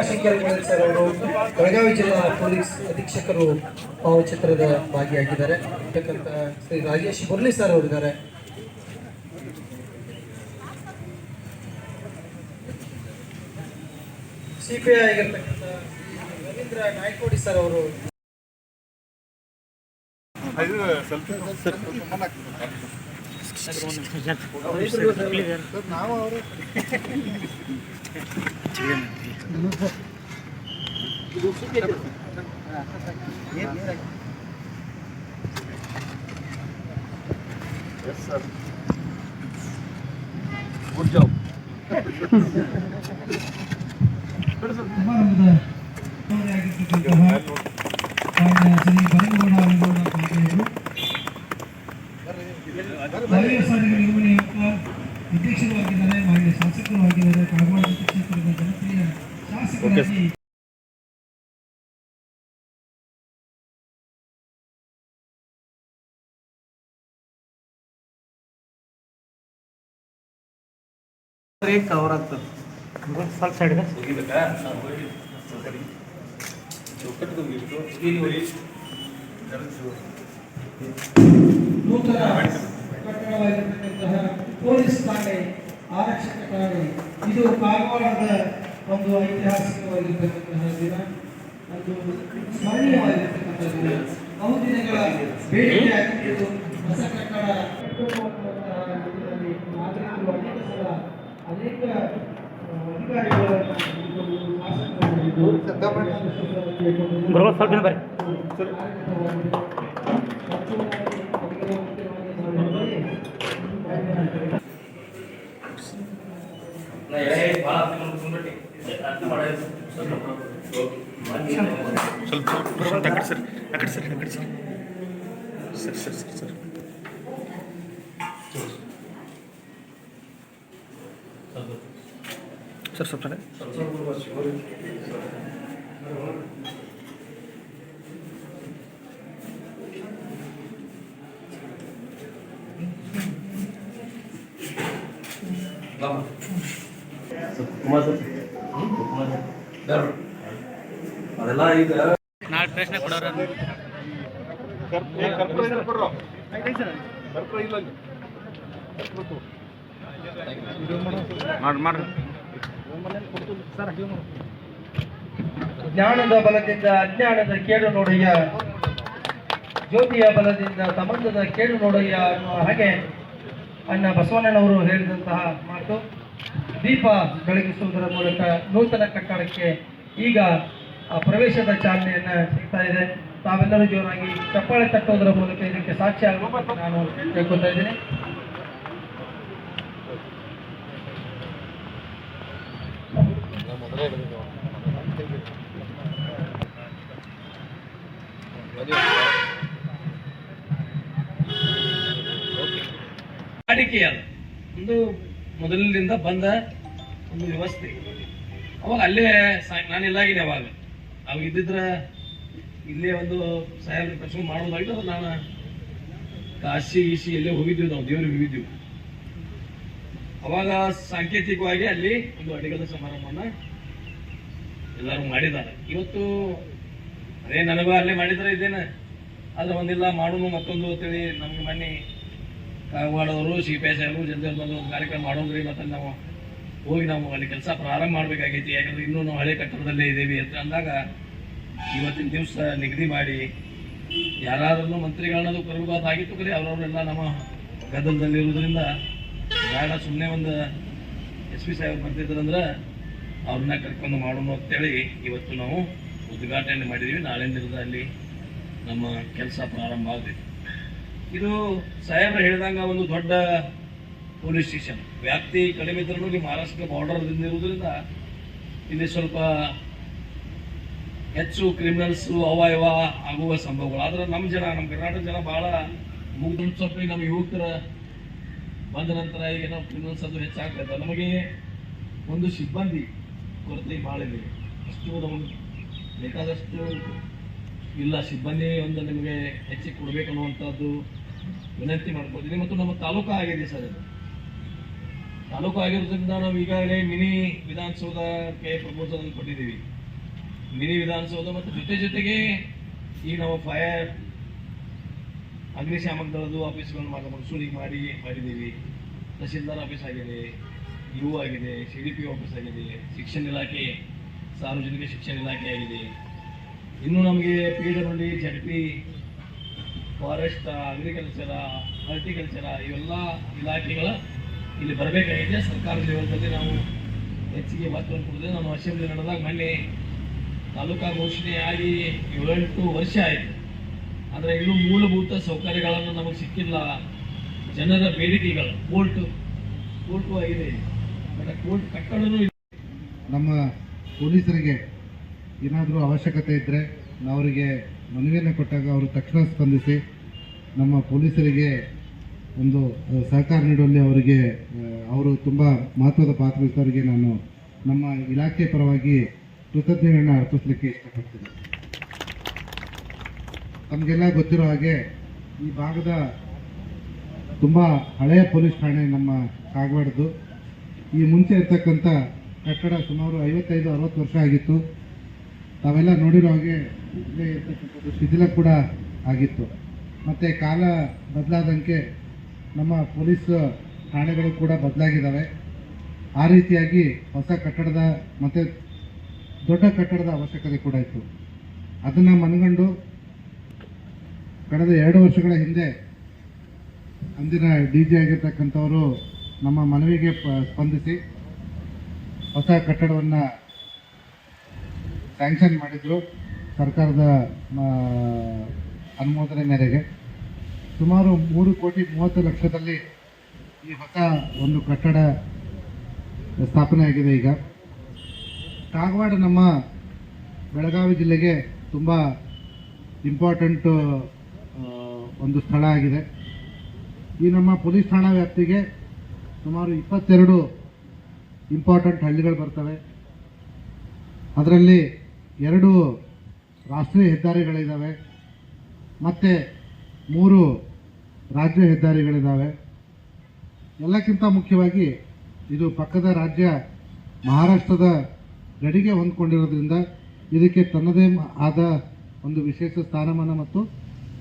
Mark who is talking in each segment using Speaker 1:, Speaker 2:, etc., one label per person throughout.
Speaker 1: ಅವರು, ಬೆಳಗಾವಿ ಜಿಲ್ಲಾ ಪೊಲೀಸ್ ಅಧೀಕ್ಷಕರು ಭಾವಚಿತ್ರದ ಭಾಗಿಯಾಗಿದ್ದಾರೆ. ಶ್ರೀ ರಾಜೇಶ್ ಮುರಳಿ ಸರ್ ಅವರಿದ್ದಾರೆ ಸಿಪಿಐ ಆಗಿರ್ತಕ್ಕಂಥ ರವೀಂದ್ರ ನಾಯ್ಕೋಡಿ ಸರ್ ಅವರು.
Speaker 2: ಸಮಾರಂಭದ ಆಗಿರ್ತಕ್ಕಂತಹ ಮಾನ್ಯ ಶ್ರೀ ಬರಗೌಡ ಅಲಿಗೌಡ
Speaker 3: ಕವರ್ ಆಗ್ತದೆ
Speaker 4: ಸ್ವಲ್ಪ ಸೈಡ್ಗೆ
Speaker 2: ನೂತನ ಕಟ್ಟಡವಾಗಿರ್ತಕ್ಕಂತಹ ಪೊಲೀಸ್ ಠಾಣೆ ಆರಕ್ಷಕ ಠಾಣೆ. ಇದು ಕಾರವಾರದ ಒಂದು ಐತಿಹಾಸಿಕವಾಗಿರ್ತಕ್ಕಂತಹ ದಿನ. ಒಂದು ಸ್ಮರಣೀಯವಾಗಿರ್ತಕ್ಕಂತಹ ದಿನ. ಬಹುದಿನಗಳ ಬೇಡಿಕೆ ಆಗಿದ್ದು ಹೊಸ ಕಟ್ಟಡ. ನಾಗರಿಕರು ಅನೇಕ ಸಲ ಅನೇಕ ಆ, ಅಧಿಕಾರಿಗಳನ್ನು ಹಿಡಿದುಕೊಂಡು, ಶಾಸಕರನ್ನು ಹಿಡಿದು
Speaker 4: ಗುರುಗಳು ಸ್ವಲ್ಪ ಬರ್ರಿ
Speaker 5: ಸ್ವಲ್ಪ ಸ್ವಲ್ಪ ಆ ಕಡೆ ಸರ್ ಆ ಕಡೆ ಸರ್ ಆ ಕಡೆ sir sir sir sir sir sir ಸ್ವಲ್ಪ ಸರ್
Speaker 3: ಅದೆಲ್ಲ ಈಗ
Speaker 4: ನಾಳೆ ಪ್ರಶ್ನೆ ಕೊಡೋರ?
Speaker 5: ಮಾಡಿ ಮಾಡ್ರಿ
Speaker 2: ಜ್ಞಾನದ ಬಲದಿಂದ ಅಜ್ಞಾನದ ಕೇಡು ನೋಡಯ್ಯ. ಜ್ಯೋತಿಯ ಬಲದಿಂದ ಸಂಬಂಧದ ಕೇಡು ನೋಡಯ್ಯ ಅನ್ನುವ ಹಾಗೆ ಅಣ್ಣ ಬಸವಣ್ಣನವರು ಹೇಳಿದಂತಹ ಮಾತು. ದೀಪ ಬೆಳಗಿಸುವುದರ ಮೂಲಕ ನೂತನ ಕಟ್ಟಡಕ್ಕೆ ಈಗ ಆ ಪ್ರವೇಶದ ಚಾಲನೆಯನ್ನ ಸಿಗ್ತಾ ಇದೆ. ತಾವೆಲ್ಲರೂ ಜೋರಾಗಿ ಚಪ್ಪಾಳೆ ತಟ್ಟುವುದರ ಮೂಲಕ ಇದಕ್ಕೆ ಸಾಕ್ಷಿ ಆಗಬೇಕು ನಾನು ಕೇಳ್ಕೊತಾ ಇದ್ದೀನಿ.
Speaker 3: ಒಂದು ಮೊದಲಿನಿಂದ ಬಂದ ಒಂದು ವ್ಯವಸ್ಥೆ. ಅವಾಗ ಅಲ್ಲೇ ನಾನು ಇಲ್ಲಾಗಿದ್ದೆ ಅವಾಗ. ಅವಾಗ ಇದ್ದಿದ್ರ ಇಲ್ಲೇ ಒಂದು ಸಹಾಯ ಮಾಡೋದಾಗಿತ್ತು ಅದು ನಾನು ಕಾಶಿ ಗೀಶಿ ಎಲ್ಲೇ ಹೋಗಿದ್ವಿ ನಾವು, ದೇವ್ರಿಗೆ ಹೋಗಿದ್ವಿ. ಅವಾಗ ಸಾಂಕೇತಿಕವಾಗಿ ಅಲ್ಲಿ ಒಂದು ಅಡಿಗದ ಸಮಾರಂಭವನ್ನ ಎಲ್ಲರೂ ಮಾಡಿದ್ದಾರೆ. ಇವತ್ತು ಅದೇ ನನಗೂ ಅಲ್ಲೇ ಮಾಡಿದ್ರೆ ಇದ್ದೇನೆ. ಆದ್ರೆ ಒಂದಿಲ್ಲ, ಮಾಡೋನು ಮತ್ತೊಂದು ಅಂತೇಳಿ ನಮ್ಗೆ ಮನೆ ಕಾಗವಾಡವರು ಸಿ ಪಿ ಎಸ್ ಎಲ್ಲರೂ ಜಲ್ದಿ ಬಂದು ಒಂದು ಕಾರ್ಯಕ್ರಮ ಮಾಡೋದ್ರಿ ಮತ್ತೆ ನಾವು ಹೋಗಿ ನಾವು ಅಲ್ಲಿ ಕೆಲಸ ಪ್ರಾರಂಭ ಮಾಡಬೇಕಾಗೈತಿ. ಯಾಕಂದ್ರೆ ಇನ್ನೂ ನಾವು ಹಳೆ ಕಟ್ಟಡದಲ್ಲೇ ಇದ್ದೀವಿ ಅಂತ ಅಂದಾಗ ಇವತ್ತಿನ ದಿವಸ ನಿಗದಿ ಮಾಡಿ ಯಾರಾದ್ರೂ ಮಂತ್ರಿಗಳನ್ನದು ಆಗಿತ್ತು ಕರೆ ಅವರವರೆಲ್ಲ ನಮ್ಮ ಗದ್ದಲದಲ್ಲಿರುವುದರಿಂದ, ಬೇಡ ಸುಮ್ಮನೆ ಒಂದು ಎಸ್ ಪಿ ಸಾಹೇಬ್ ಬರ್ತಿದ್ರಂದ್ರೆ ಅವ್ರನ್ನ ಕರ್ಕೊಂಡು ಮಾಡೋಣ ಅಂತೇಳಿ ಇವತ್ತು ನಾವು ಉದ್ಘಾಟನೆ ಮಾಡಿದ್ದೀವಿ ನಾಳೆಯಿಂದ ಅಲ್ಲಿ ನಮ್ಮ ಕೆಲಸ ಪ್ರಾರಂಭ ಆಗಿದೆ ಇದು ಸಾಹೇಬ್ರು ಹೇಳಿದಂಗ ಒಂದು ದೊಡ್ಡ ಪೊಲೀಸ್ ಸ್ಟೇಷನ್. ವ್ಯಾಪ್ತಿ ಕಡಿಮೆ ಇದ್ರೂ ಇಲ್ಲಿ ಮಹಾರಾಷ್ಟ್ರ ಬಾರ್ಡರ್ದಿಂದ ಇರುವುದರಿಂದ ಇಲ್ಲಿ ಸ್ವಲ್ಪ ಹೆಚ್ಚು ಕ್ರಿಮಿನಲ್ಸ್ ಅವಯವ ಆಗುವ ಸಂಭವಗಳು. ಆದ್ರೆ ನಮ್ಮ ಜನ ನಮ್ಮ ಕರ್ನಾಟಕ ಜನ ಬಹಳ ಮುಗ್ದು. ಸ್ವಲ್ಪ ನಮ್ಮ ಯುವಕರ ಬಂದ ನಂತರ ಏನೋ ಕ್ರಿಮಿನಲ್ಸ್ ಅದು ಹೆಚ್ಚಾಗ್ತದೆ ನಮಗೆ ಒಂದು ಸಿಬ್ಬಂದಿ ಕೊರತೆ ಭಾಳ ಇದೆ ಅಷ್ಟು ನಮ್ಗೆ ಬೇಕಾದಷ್ಟು ಇಲ್ಲ, ಸಿಬ್ಬಂದಿ ಒಂದು ನಿಮಗೆ ಹೆಚ್ಚಿಗೆ ಕೊಡಬೇಕನ್ನುವಂಥದ್ದು ವಿನಂತಿ ಮಾಡ್ಕೊತೀನಿ ಮತ್ತು ನಮ್ಮ ತಾಲೂಕು ಆಗಿದೆ ಸರ್ ಇದು. ತಾಲೂಕು ಆಗಿರೋದ್ರಿಂದ ನಾವು ಈಗಾಗಲೇ ಮಿನಿ ವಿಧಾನಸೌಧಕ್ಕೆ ಪ್ರಪೋಸಲ್ ಕೊಟ್ಟಿದ್ದೀವಿ. ಮಿನಿ ವಿಧಾನಸೌಧ ಮತ್ತು ಜೊತೆ ಜೊತೆಗೆ ಈ ನಾವು ಫೈರ್ ಅಗ್ನಿಶಾಮಕ ದಳದ ಆಫೀಸ್ಗಳನ್ನು ಮಾಡಿ ಮಾಡಿ ಮಾಡಿದ್ದೀವಿ. ತಹಸೀಲ್ದಾರ್ ಆಫೀಸ್ ಆಗಿದೆ. ಯು ಆಗಿದೆ ಸಿ ಡಿ ಪಿ ಆಫೀಸ್ ಆಗಿದೆ, ಶಿಕ್ಷಣ ಇಲಾಖೆ, ಸಾರ್ವಜನಿಕ ಶಿಕ್ಷಣ ಇಲಾಖೆ ಆಗಿದೆ. ಇನ್ನು ನಮಗೆ P W Z P forest agriculture horticulture ಇವೆಲ್ಲ ಇಲಾಖೆಗಳ ಇಲ್ಲಿ ಬರಬೇಕಾಗಿದೆ. ಸರ್ಕಾರದ ಲೆವೆಲ್ದಲ್ಲಿ ನಾವು ಹೆಚ್ಚಿಗೆ ಒತ್ತನ್ನು ಕೊಡದೆ ನಾನು ಅಸೆಂಬ್ಲಿ ನಡೆದಾಗ ಮೊನ್ನೆ ತಾಲೂಕಾ ಘೋಷಣೆ ಆಗಿ ಏಳೆಂಟು ವರ್ಷ ಆಯಿತು. ಆದರೆ ಇನ್ನೂ ಮೂಲಭೂತ ಸೌಕರ್ಯಗಳನ್ನು ನಮಗೆ ಸಿಕ್ಕಿಲ್ಲ. ಜನರ ಬೇಡಿಕೆಗಳು, ಕೋರ್ಟು ಕೋರ್ಟು ಆಗಿದೆ.
Speaker 6: ನಮ್ಮ ಪೊಲೀಸರಿಗೆ ಏನಾದರೂ ಅವಶ್ಯಕತೆ ಇದ್ದರೆ ಅವರಿಗೆ ಮನವಿಯನ್ನು ಕೊಟ್ಟಾಗ ಅವರು ತಕ್ಷಣ ಸ್ಪಂದಿಸಿ ನಮ್ಮ ಪೊಲೀಸರಿಗೆ ಒಂದು ಸಹಕಾರ ನೀಡುವಲ್ಲಿ ಅವರಿಗೆ ಅವರು ತುಂಬ ಮಹತ್ವದ ಪಾತ್ರ ವಹಿಸೋರಿಗೆ ನಾನು ನಮ್ಮ ಇಲಾಖೆ ಪರವಾಗಿ ಕೃತಜ್ಞತೆಯನ್ನು ಅರ್ಪಿಸಲಿಕ್ಕೆ ಇಷ್ಟಪಡ್ತೀನಿ. ತಮಗೆಲ್ಲ ಗೊತ್ತಿರೋ ಹಾಗೆ ಈ ಭಾಗದ ತುಂಬ ಹಳೆಯ ಪೊಲೀಸ್ ಠಾಣೆ ನಮ್ಮ ಕಾಗವಾಡದ್ದು. ಈ ಮುಂಚೆ ಇರ್ತಕ್ಕಂಥ ಕಟ್ಟಡ ಸುಮಾರು ಐವತ್ತೈದು, ಅರವತ್ತು ವರ್ಷ ಆಗಿತ್ತು. ತಾವೆಲ್ಲ ನೋಡಿರೋ ಹಾಗೆ ಇಲ್ಲೇ ಇರ್ತಕ್ಕಂಥದ್ದು ಶಿಥಿಲ ಕೂಡ ಆಗಿತ್ತು. ಮತ್ತು ಕಾಲ ಬದಲಾದಂಗೆ ನಮ್ಮ ಪೊಲೀಸ್ ಠಾಣೆಗಳು ಕೂಡ ಬದಲಾಗಿದ್ದಾವೆ ಆ ರೀತಿಯಾಗಿ ಹೊಸ ಕಟ್ಟಡದ ಮತ್ತು ದೊಡ್ಡ ಕಟ್ಟಡದ ಅವಶ್ಯಕತೆ ಕೂಡ ಇತ್ತು. ಅದನ್ನು ಮನಗಂಡು ಕಳೆದ ಎರಡು ವರ್ಷಗಳ ಹಿಂದೆ ಅಂದಿನ ಡಿ ಜಿ ಆಗಿರ್ತಕ್ಕಂಥವರು ನಮ್ಮ ಮನವಿಗೆ ಸ್ಪಂದಿಸಿ ಹೊಸ ಕಟ್ಟಡವನ್ನು ಸ್ಯಾಂಕ್ಷನ್ ಮಾಡಿದರು ಸರ್ಕಾರದ ಅನುಮೋದನೆ ಮೇರೆಗೆ. ಸುಮಾರು ಮೂರು ಕೋಟಿ ಮೂವತ್ತು ಲಕ್ಷದಲ್ಲಿ ಈ ಹೊಸ ಒಂದು ಕಟ್ಟಡ ಸ್ಥಾಪನೆ ಆಗಿದೆ ಈಗ. ಕಾಗವಾಡ ನಮ್ಮ ಬೆಳಗಾವಿ ಜಿಲ್ಲೆಗೆ ತುಂಬ ಇಂಪಾರ್ಟೆಂಟು ಒಂದು ಸ್ಥಳ ಆಗಿದೆ. ಈ ನಮ್ಮ ಪೊಲೀಸ್ ಠಾಣಾ ವ್ಯಾಪ್ತಿಗೆ ಸುಮಾರು ಇಪ್ಪತ್ತೆರಡು ಇಂಪಾರ್ಟೆಂಟ್ ಹಳ್ಳಿಗಳು ಬರ್ತವೆ. ಅದರಲ್ಲಿ ಎರಡು ರಾಷ್ಟ್ರೀಯ ಹೆದ್ದಾರಿಗಳಿದ್ದಾವೆ ಮತ್ತು ಮೂರು ರಾಜ್ಯ ಹೆದ್ದಾರಿಗಳಿದ್ದಾವೆ ಎಲ್ಲಕ್ಕಿಂತ ಮುಖ್ಯವಾಗಿ ಇದು ಪಕ್ಕದ ರಾಜ್ಯ ಮಹಾರಾಷ್ಟ್ರದ ಗಡಿಗೆ ಹೊಂದ್ಕೊಂಡಿರೋದ್ರಿಂದ ಇದಕ್ಕೆ ತನ್ನದೇ ಆದ ಒಂದು ವಿಶೇಷ ಸ್ಥಾನಮಾನ ಮತ್ತು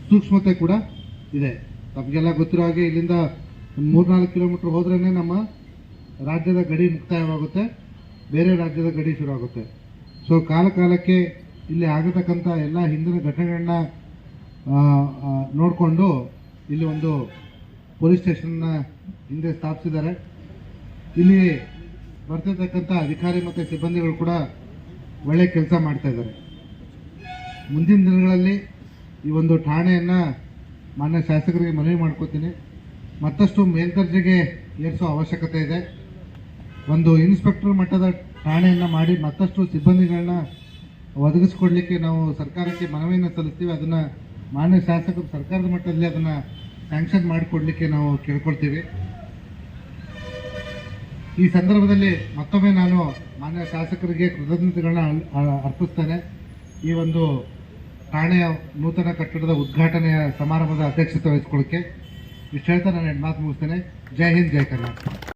Speaker 6: ಸೂಕ್ಷ್ಮತೆ ಕೂಡ ಇದೆ. ತಮಗೆಲ್ಲ ಗೊತ್ತಿರೋ ಹಾಗೆ ಇಲ್ಲಿಂದ ಮೂರ್ನಾಲ್ಕು ಕಿಲೋಮೀಟ್ರ್ ಹೋದ್ರೇ ನಮ್ಮ ರಾಜ್ಯದ ಗಡಿ ಮುಕ್ತಾಯವಾಗುತ್ತೆ, ಬೇರೆ ರಾಜ್ಯದ ಗಡಿ ಶುರುವಾಗುತ್ತೆ. ಸೊ ಕಾಲ ಕಾಲಕ್ಕೆ ಇಲ್ಲಿ ಆಗತಕ್ಕಂಥ ಎಲ್ಲ ಹಿಂದಿನ ಘಟನೆಗಳನ್ನ ನೋಡಿಕೊಂಡು ಇಲ್ಲಿ ಒಂದು ಪೊಲೀಸ್ ಸ್ಟೇಷನ್ನ ಹಿಂದೆ ಸ್ಥಾಪಿಸಿದ್ದಾರೆ. ಇಲ್ಲಿ ಬರ್ತಿರ್ತಕ್ಕಂಥ ಅಧಿಕಾರಿ ಮತ್ತು ಸಿಬ್ಬಂದಿಗಳು ಕೂಡ ಒಳ್ಳೆ ಕೆಲಸ ಮಾಡ್ತಾ ಇದ್ದಾರೆ. ಮುಂದಿನ ದಿನಗಳಲ್ಲಿ ಈ ಒಂದು ಠಾಣೆಯನ್ನು ಮಾನ್ಯ ಶಾಸಕರಿಗೆ ಮನವಿ ಮಾಡ್ಕೋತೀನಿ. ಮತ್ತಷ್ಟು ಮೇಲ್ದರ್ಜೆಗೆ ಏರಿಸೋ ಅವಶ್ಯಕತೆ ಇದೆ. ಒಂದು ಇನ್ಸ್ಪೆಕ್ಟರ್ ಮಟ್ಟದ ಠಾಣೆಯನ್ನು ಮಾಡಿ ಮತ್ತಷ್ಟು ಸಿಬ್ಬಂದಿಗಳನ್ನ ಒದಗಿಸ್ಕೊಡ್ಲಿಕ್ಕೆ ನಾವು ಸರ್ಕಾರಕ್ಕೆ ಮನವಿಯನ್ನು ಸಲ್ಲಿಸ್ತೀವಿ. ಅದನ್ನು ಮಾನ್ಯ ಶಾಸಕರು ಸರ್ಕಾರದ ಮಟ್ಟದಲ್ಲಿ ಅದನ್ನು ಸ್ಯಾಂಕ್ಷನ್ ಮಾಡಿಕೊಡ್ಲಿಕ್ಕೆ ನಾವು ಕೇಳ್ಕೊಳ್ತೀವಿ. ಈ ಸಂದರ್ಭದಲ್ಲಿ ಮತ್ತೊಮ್ಮೆ ನಾನು ಮಾನ್ಯ ಶಾಸಕರಿಗೆ ಕೃತಜ್ಞತೆಗಳನ್ನ ಅರ್ಪಿಸ್ತೇನೆ. ಈ ಒಂದು ಠಾಣೆಯ ನೂತನ ಕಟ್ಟಡದ ಉದ್ಘಾಟನೆಯ ಸಮಾರಂಭದ ಅಧ್ಯಕ್ಷತೆ ವಹಿಸ್ಕೊಳ್ಳೋಕ್ಕೆ. ಇಷ್ಟು ಹೇಳ್ತಾ ನಾನು ಎರಡು ಮಾತು ಮುಗಿಸ್ತೇನೆ ಜೈ ಹಿಂದ್ ಜೈ ಕರ್ನಾಟಕ